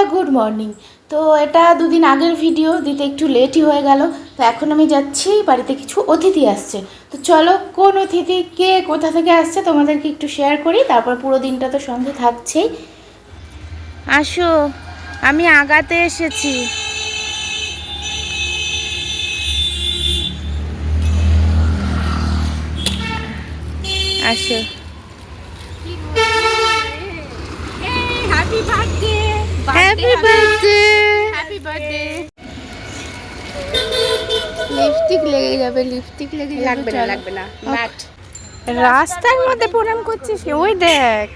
বন্ধুরা good morning তো এটা দুদিন আগের ভিডিও দিতে একটু লেটই হয়ে গেল। তো এখন আমি যাচ্ছি বাড়িতে কিছু অতিথি আসছে। তো চলো কোন অতিথি কে কোথা থেকে আসছে তোমাদেরকে একটু শেয়ার করি তারপর পুরো দিনটা তো সঙ্গে থাকছেই। আসো আমি আগাতে এসেছি। আসো। Happy birthday happy birthday happy birthday lipstick লেগে যাবে লিপস্টিক লেগে লাগবে না। লাগবে না। ম্যাট রাস্তার মধ্যে প্রণাম করছিস ওই দেখ।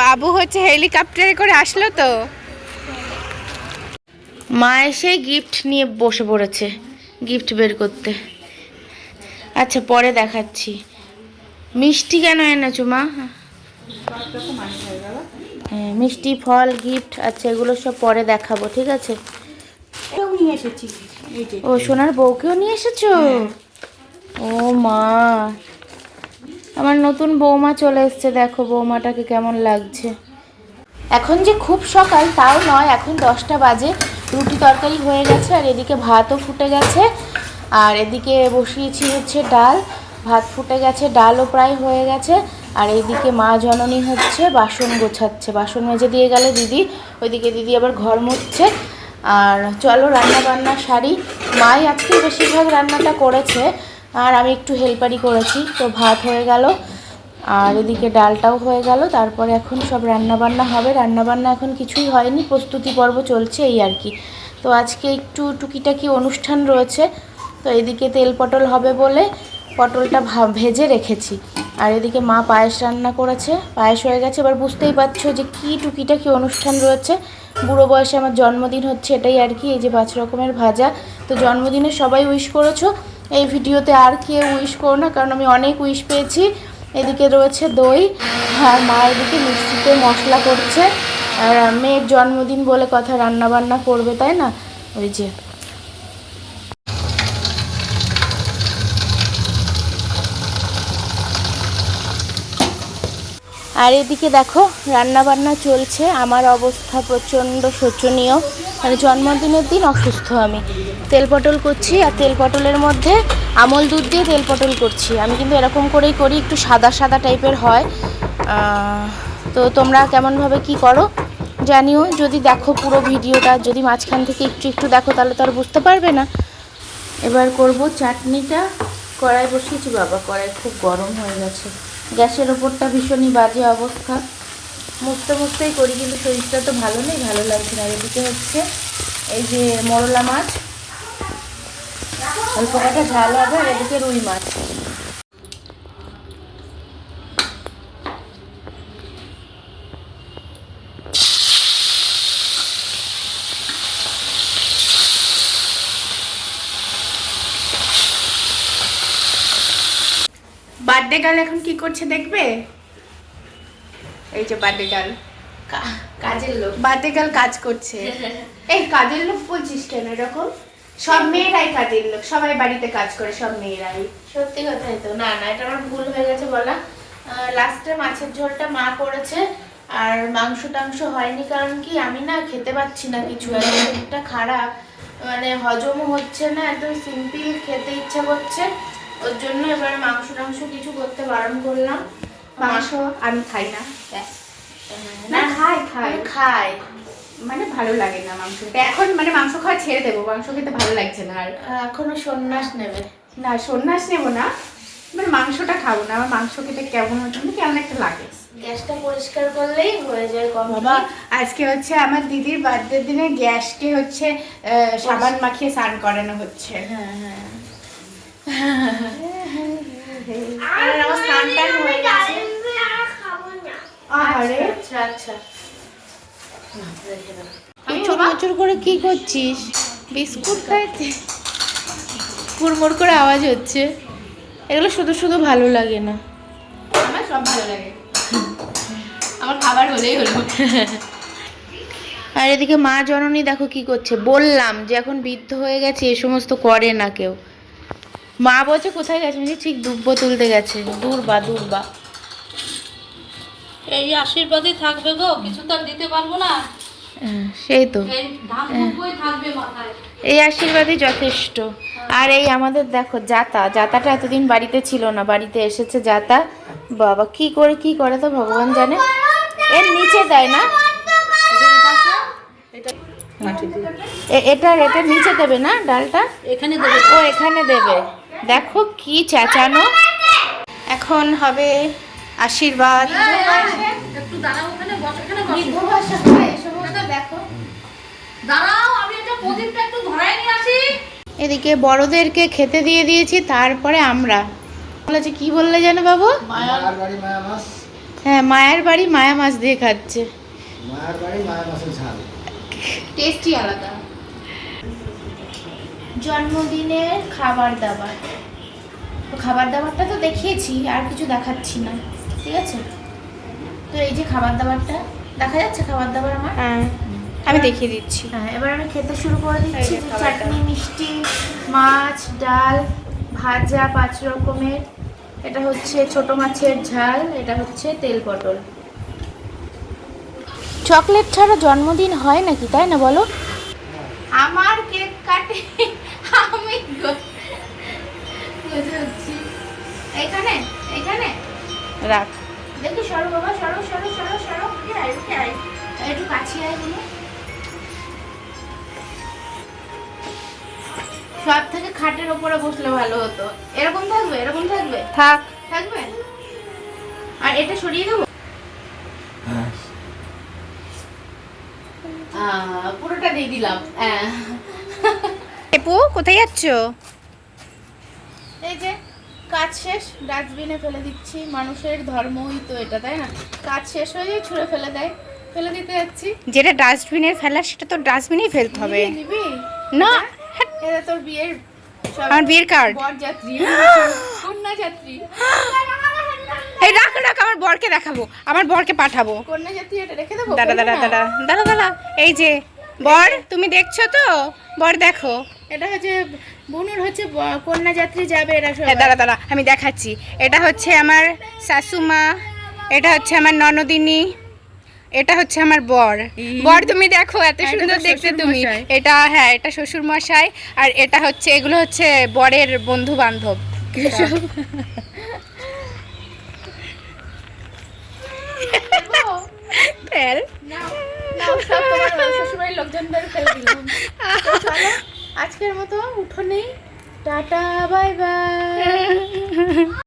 বাবু হচ্ছে হেলিকপ্টারে করে আসলো তো। মা এসে গিফট নিয়ে বসে পড়েছে গিফট বের করতে। আচ্ছা পরে দেখাচ্ছি। মিষ্টি কেন এনেছো মা? হ্যাঁ মিষ্টি ফল গিফট আচ্ছা এগুলো সব পরে দেখাবো ঠিক আছে? কেউ নিয়ে এসেছি। ও সোনার বউকেও নিয়ে এসেছ? ও মা। আমার নতুন বৌমা চলে এসছে দেখো বৌমাটাকে কেমন লাগছে। এখন যে খুব সকাল তাও নয় এখন দশটা বাজে। রুটি তরকারি হয়ে গেছে আর এদিকে ভাতও ফুটে গেছে। আর এদিকে বসিয়েছি হচ্ছে ডাল। ভাত ফুটে গেছে, ডালও প্রায় হয়ে গেছে। আর এইদিকে মা জননী হচ্ছে বাসন গোছাচ্ছে। বাসন মেজে দিয়ে গেল দিদি, ওইদিকে দিদি আবার ঘর মুছছে। আর চলো রান্না বান্না সারি। মাই আজকে বেশিরভাগ রান্নাটা করেছে, আর আমি একটু হেল্পারি করেছি, তো ভাত হয়ে গেল। আর এদিকে ডালটাও হয়ে গেল, তারপরে এখন সব রান্না বান্না হবে। রান্না বান্না এখন কিছুই হয়নি, প্রস্তুতি পর্ব চলছে এই আর কি। তো আজকে একটু টুকিটাকি অনুষ্ঠান রয়েছে তো এদিকে তেল পটল হবে বলে পটলটা ভেজে রেখেছি। আর এদিকে মা পায়েস রান্না করেছে। পায়েস হয়ে গেছে। এবার বুঝতেই পারছ যে কী টুকিটাকি অনুষ্ঠান রয়েছে। বুড়ো বয়সে আমার জন্মদিন হচ্ছে এটাই আর কি, এই যে পাঁচ রকমের ভাজা। তো জন্মদিনে সবাই উইশ করেছ। এই ভিডিওতে আর কেউ উইশ করো না, কারণ আমি অনেক উইশ পেয়েছি। এদিকে রয়েছে দই, আর মা এদিকে মিক্সিতে মশলা করছে। আর মেয়ের জন্মদিন বলে কথা রান্না বান্না করবে, তাই না? ওই যে। আর এদিকে দেখো রান্না বান্না চলছে। আমার অবস্থা প্রচণ্ড শোচনীয়। মানে জন্মদিনের দিন অসুস্থ আমি। তেল পটল করছি আর তেল পটলের মধ্যে আমল দুধ দিয়ে তেল পটল করছি। আমি কিন্তু এরকম করেই করি, একটু সাদা সাদা টাইপের হয়। তো তোমরা কেমনভাবে কি করো জানিও। যদি দেখো পুরো ভিডিওটা, যদি মাঝখান থেকে একটু একটু দেখো, তাহলে তো আর বুঝতে পারবে না। এবার করব চাটনিটা। কড়াই বসিয়েছি বাবা, কড়াই খুব গরম হয়ে গেছে। গ্যাসের ওপরটা ভীষণই বাজে অবস্থা। মুছতে মুছতেই করি, কিন্তু শরীরটা তো ভালো নেই, ভালো লাগছে না। এদিকে হচ্ছে এই যে মরলা মাছ, অল্প কটা ঝাল হবে এদিকে রুই মাছ। বার্থডে গার্ল এখন কি করছে দেখবে? এই যে বার্থডে গার্ল কা- কাজের লোক। বার্থডে গার্ল কাজ করছে। এই কাজের লোক বলছিস কেন এরকম। সব মেয়েরাই কাজের লোক সবাই বাড়িতে কাজ করে সব মেয়েরাই। সত্যি কথাই তো। না না এটা আমার ভুল হয়ে গেছে বলা। লাস্টে মাছের ঝোলটা মা করেছে আর মাংস টাংস হয়নি কারণ কি আমি না খেতে পাচ্ছি না কিছু। পেটটা খারাপ। মানে হজমও হচ্ছে না একদম সিম্পল খেতে ইচ্ছা করছে। ওর জন্য এবারে মাংস টাংস কিছু করতে বারণ করলাম। মাংস আমি খাই না। না খাই খাই। খাই। মানে ভালো লাগে না মাংস এখন মানে মাংস খাওয়া ছেড়ে দেবো মাংস খেতে ভালো লাগছে না আর। এখনও সন্ন্যাস নেবে। না সন্ন্যাস নেব না। মানে মাংসটা খাব না আমার মাংস খেতে কেমন হচ্ছে মানে কেমন একটা লাগে। গ্যাসটা পরিষ্কার করলেই হয়ে যায় কম বাবা আজকে হচ্ছে আমার দিদির বার্থডে দিনে গ্যাসকে হচ্ছে সাবান মাখিয়ে স্নান করানো হচ্ছে। হ্যাঁ হ্যাঁ। আর আমার স্নান টান হয়ে গেছে আরে আচ্ছা আচ্ছা করে কি করছিস? বিস্কুট খাইছিস কুড়মুড় করে আওয়াজ হচ্ছে। এগুলো শুধু শুধু ভালো লাগে না। আমার সব ভালো লাগে। আমার খাবার হলেই হলো। আর এদিকে মা জননী দেখো কি করছে। বললাম যে এখন বৃদ্ধ হয়ে গেছে এ সমস্ত করে না কেউ। মা বলছে কোথায় গেছে? আমি বলছি, ঠিক দুব্ব তুলতে গেছে। দূরবা দূরবা। এই আশীর্বাদই থাকবে গো কিছু তো দিতে পারব না। হ্যাঁ, সেই তো। এই মাথায়। এই আশীর্বাদই যথেষ্ট। আর এই আমাদের দেখো জাতা। জাতাটা এতদিন বাড়িতে ছিল না বাড়িতে এসেছে জাতা। বাবা কি করে কি করে তো ভগবান জানে? এর নিচে দেয় না? এটা এটার নিচে দেবে না ডালটা? এখানে দেবে। ও এখানে দেবে। দেখো কি চেঁচানো। এখন হবে আশীর্বাদ। একটু দাঁড়াও ওখানে বসো এখানে বসো। বৃদ্ধ ভাষা এ সমস্ত দেখো। দাঁড়াও আমি একটা প্রদীপটা একটু ধরাই নিয়ে আসি। এদিকে বড়দেরকে খেতে দিয়ে দিয়েছি তারপরে আমরা। বলেছে কি বললে জানো বাবু? হ্যাঁ মায়ের বাড়ি মায়া মাছ দিয়ে খাচ্ছে। মায়ার বাড়ি মায়া মাছের ঝাল। টেস্টই আলাদা। জন্মদিনের খাবার দাবার। তো খাবার দাবারটা তো দেখিয়েছি আর কিছু দেখাচ্ছি না। ঠিক আছে? তো এই যে খাবার দাবারটা দেখা যাচ্ছে খাবার দাবার আমার? হ্যাঁ আমি দেখিয়ে দিচ্ছি। হ্যাঁ এবার আমি খেতে শুরু করে দিচ্ছি। চাটনি মিষ্টি মাছ ডাল ভাজা পাঁচ রকমের। এটা হচ্ছে ছোট মাছের ঝাল এটা হচ্ছে তেল পটল। চকলেট ছাড়া জন্মদিন হয় নাকি তাই না বলো? আমার কেক কাটে। আমি এখানে এখানে। রাখ। দেখি সরো বাবা সরো সরো সরো সরো। আয় একটু কাছে আয় বলো সব থেকে খাটের ওপরে বসলে ভালো হতো। এরকম থাকবে এরকম থাকবে? থাক। থাকবে? আর এটা সরিয়ে দেবো? আহ, পুরোটা দিয়ে দিলাম। হ্যাঁ। এপু কোথায় যাচ্ছ? এই যে কাজ শেষ ডাস্টবিনে ফেলে দিচ্ছি মানুষের ধর্মই তো এটা তাই না? কাজ শেষ হয়ে যায় ছুঁড়ে ফেলে দেয় ফেলে দিতে যাচ্ছি। যেটা ডাস্টবিনে ফেলা সেটা তো ডাস্টবিনেই ফেলতে হবে। নিবি, নিবি? না এটা তোর বিয়ের আমার বিয়ের কার্ড বরযাত্রী। কন্যা যাত্রী এই রাখ রাখ আমার বরকে দেখাবো আমার বরকে পাঠাবো। কন্যা যাত্রী এটা রেখে দেবো? দাঁড়া দাঁড়া বলব না? দাঁড়া দাঁড়া দাঁড়া এই যে বর? তুমি দেখছ তো? বর দেখো। এটা হচ্ছে বোনের হচ্ছে কন্যা যাত্রী যাবে এরা সব হ্যাঁ, দাঁড়া দাঁড়া আমি দেখাচ্ছি। এটা হচ্ছে আমার শাশুমা এটা হচ্ছে আমার ননদিনী এটা হচ্ছে আমার বর। বর তুমি দেখো এত সুন্দর তো দেখতে তুমি। এটা হ্যাঁ এটা শ্বশুর মশাই আর এটা হচ্ছে এগুলো হচ্ছে বরের বন্ধু বান্ধব ফেল না না সব তোমার শ্বশুরবাড়ির লোকজনদের ফেলে দিলাম তো চলো আজকের মতো উঠো নেই টাটা বাই বাই।